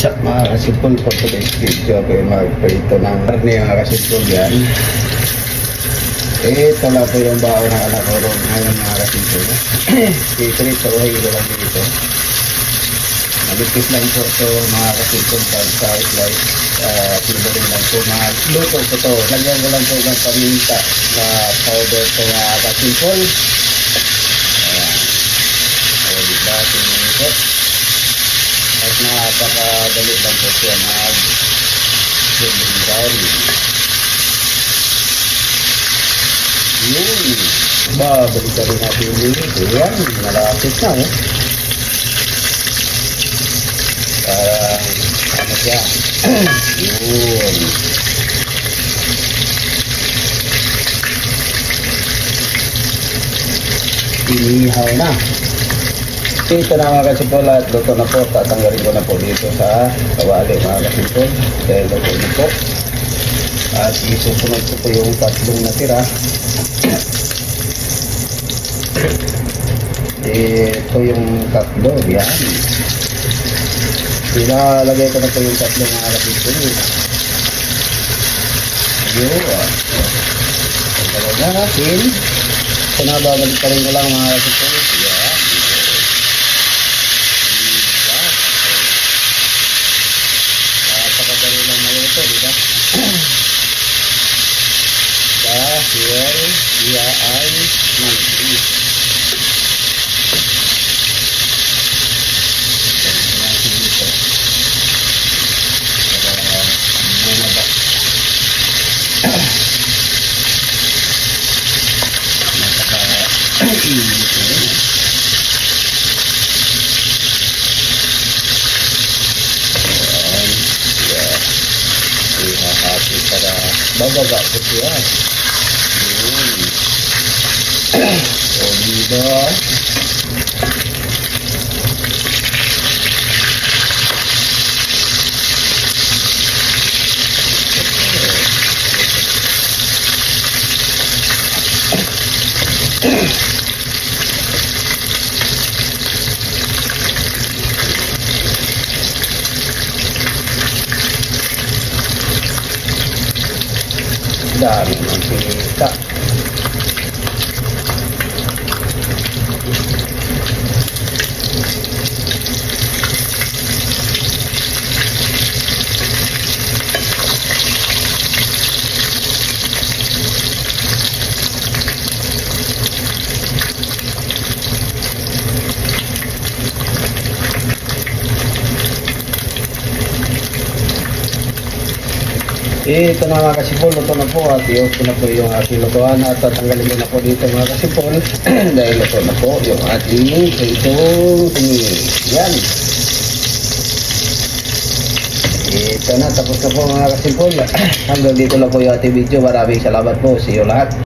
What's up mga kasipol for today's video ako yung magprito ng karne mga kasipol yan? Eh lang po yung baon ng anak ko ron ngayon mga kasipol piprito ko hilo lang dito. Malipis lang po ito mga kasipol pag sa slice uh, pinurin lang po mga luto po ito. Lagyan ko lang po ng paminta na powder ito mga kasipol at napakadali lang po siya mag swimming down. Yun. Babalik ka rin natin yung unit. Ayan, malapit na eh. Parang, ano siya? Yun. Inihaw na. Ito na mga kasipol at luto na po. Tatanggalin ko na po dito sa kawali mga kasipol. Dahil luto na po. At isusunod ko po yung tatlong natira. Ito yung tatlo. Yan. Ilalagay ko na po yung tatlong mga kasipol. Ayun. Tanggalin natin. Ito na babalik pa rin ko lang mga kasipol. Dahil siya ay mangkris. Napaka-init yun. Bababa ko siya. Yun. O, Dami ng pita. Eh, ito na mga kasipol, luto na po at yung na po yung ating lutuan at tatanggalin ko na po dito mga kasipol dahil luto na po yung ating itong tingin. Yan. Ito na, tapos na po mga kasipol. Hanggang dito lang po yung ating video. Maraming salamat po. See you lahat.